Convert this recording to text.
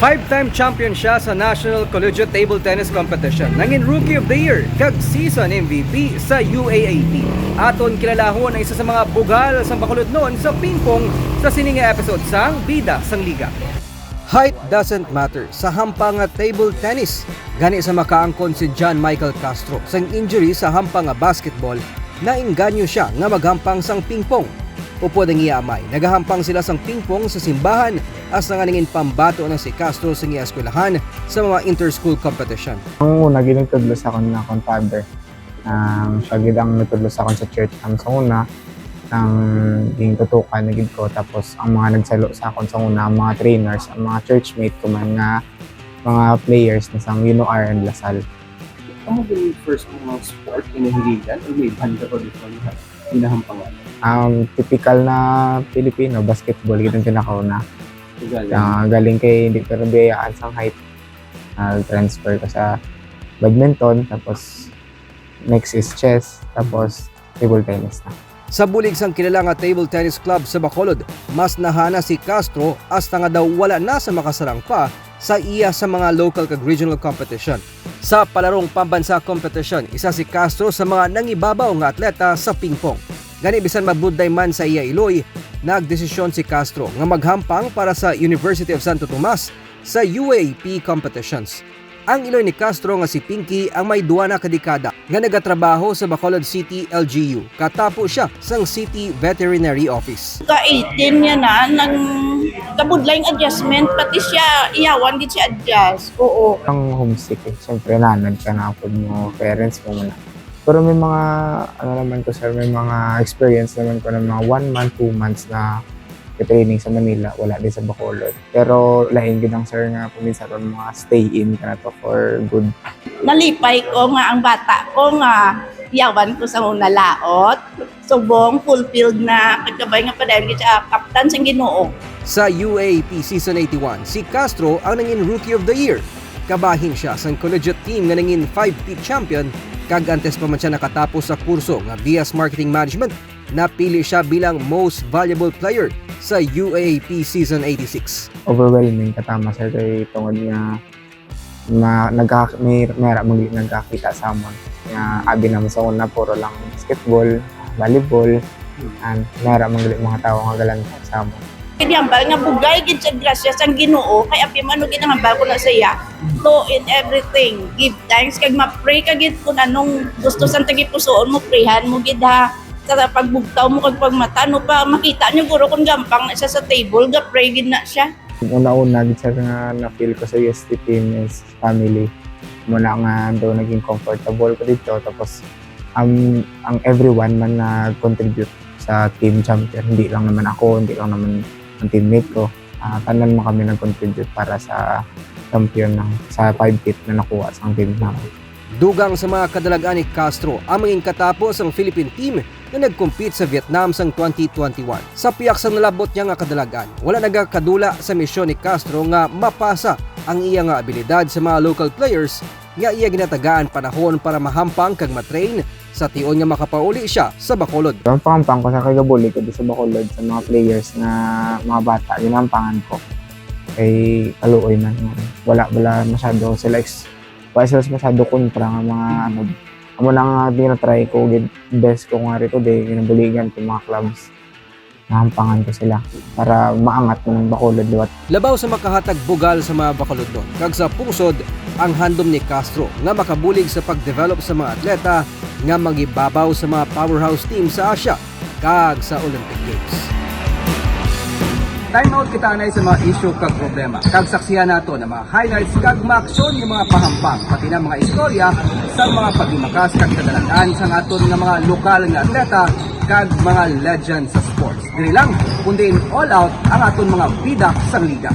Five-time champion siya sa National Collegiate Table Tennis Competition. Nangin Rookie of the Year, kag season MVP sa UAAP. Aton kilalahon ang isa sa mga bugal sa bakulod noon sa ping-pong sa sininga episode sang Bida sang Liga. Height doesn't matter sa hampang table tennis. Gani sa makaangkon si John Michael Castro sang injury sa hampang basketball na inganyo siya nga maghampang sang pingpong. Upod ang iya amay, nagahampang sila sang pingpong sa simbahan as nanganingin pambato ng si Castro sa eskwelahan sa mga inter-school competition. Ang una, ginagtudlos ako na akong father. Um, siya gid ang natudlos ako sa church. Ang sa una, ang ging tutukan na ko. Tapos ang mga nagsalo sa akon sa una, ang mga trainers, ang mga churchmate ko man nga mga players na sang UNOR and Lasal. Ano ba yung first mga sport na nahihigan? O may banda pa before na hinahampangan? Um, typical na Pilipino, basketball, gid ang pinakauna. Galing. Uh, galing kay hindi pero biyayaan sang height. Uh, transfer ko sa badminton, tapos next is chess, tapos table tennis na. Sa bulig sang kilala nga table tennis club sa Bacolod, mas nahana si Castro hasta nga daw wala na sa makasarang pa sa iya sa mga local kag regional competition. Sa palarong pambansa competition, isa si Castro sa mga nangibabaw nga atleta sa pingpong. Gani bisan mabudday man sa iya iloy, nagdesisyon si Castro nga maghampang para sa University of Santo Tomas sa UAP competitions. Ang iloy ni Castro nga si Pinky ang may duwa na kadekada nga nagatrabaho sa Bacolod City LGU. Katapo siya sang City Veterinary Office. ka-18 niya na, nang kabudlayng adjustment, pati siya, iyawan din siya adjust. Oo. Ang homesick eh. Siyempre, nanad ka na po mo, parents mo muna. Pero may mga, ano naman ko sir, may mga experience naman ko ng mga one month, two months na training sa Manila, wala din sa Bacolod. Pero lain din ang sir nga, puminsan ron mga stay in ka na to for good. Nalipay ko nga ang bata ko nga, iyawan ko sa una laot. Subong, fulfilled na, kagkabay nga pa dahil siya kaptan sa ginoo. Sa UAP Season 81, si Castro ang nangin Rookie of the Year. Kabahin siya sa collegiate team nga nangin 5-peat champion kag antes pa man siya nakatapos sa kurso nga BS Marketing Management napili siya bilang most valuable player sa UAP Season 86. Overwhelming katama sir kay tungod nga ma nagka may mera mag nagkakita sa amon nga abi naman sa una puro lang basketball, volleyball, and mera mga mga tao nga galanta sa amon. Kaya hambal nga bugay gid sa grasya sang Ginoo kay api man gid ang hambal ko na saya. To in everything, give thanks kag ma-pray ka gid kung anong gusto sa tagipusoon mo prayhan mo gid ha. Sa pagbugtaw mo kag pagmata no pa makita niyo guro kung gampang na siya sa table ga pray gid na siya. Una-una gid sa nga na-feel ko sa UST team is family. Muna nga daw naging comfortable ko dito tapos um, ang everyone man nag-contribute sa team champion. Hindi lang naman ako, hindi lang naman ang teammate ko. Uh, tanan mo kami nag-contribute para sa champion ng sa 5 pit na nakuha sa team namin. Dugang sa mga kadalagan ni Castro ang maging katapos ang Philippine team na nag-compete sa Vietnam sang 2021. Sa piyak sa nalabot niya nga kadalagan, wala nagakadula sa misyon ni Castro nga mapasa ang iya nga abilidad sa mga local players nga iya ginatagaan panahon para mahampang kag matrain sa tion nga makapauli siya sa Bacolod. Ang pangampang ko sa kagabuli ko sa Bacolod sa mga players na mga bata, yun ang pangan ko. Kay kaluoy man. Wala, wala masyado sila ex, wala sila masyado kontra nga mga ano. Amo lang nga tinatry ko, gid best ko nga rito di, ginabuligan ko mga clubs. Nahampangan ko sila para maangat ng Bacolod liwat Labaw sa makahatag bugal sa mga Bacolodon, kag sa pusod ang handom ni Castro nga makabulig sa pagdevelop sa mga atleta nga magibabaw sa mga powerhouse team sa Asia kag sa Olympic Games. Time out kita na sa mga issue kag problema. Kag saksihan nato ng mga highlights kag maaksyon ng mga pahampang pati na mga istorya sa mga pagimakas kag kadalagan sa aton nga mga lokal nga atleta kag mga legend sa sports. Dili lang, kundi all out ang aton mga bida sa liga.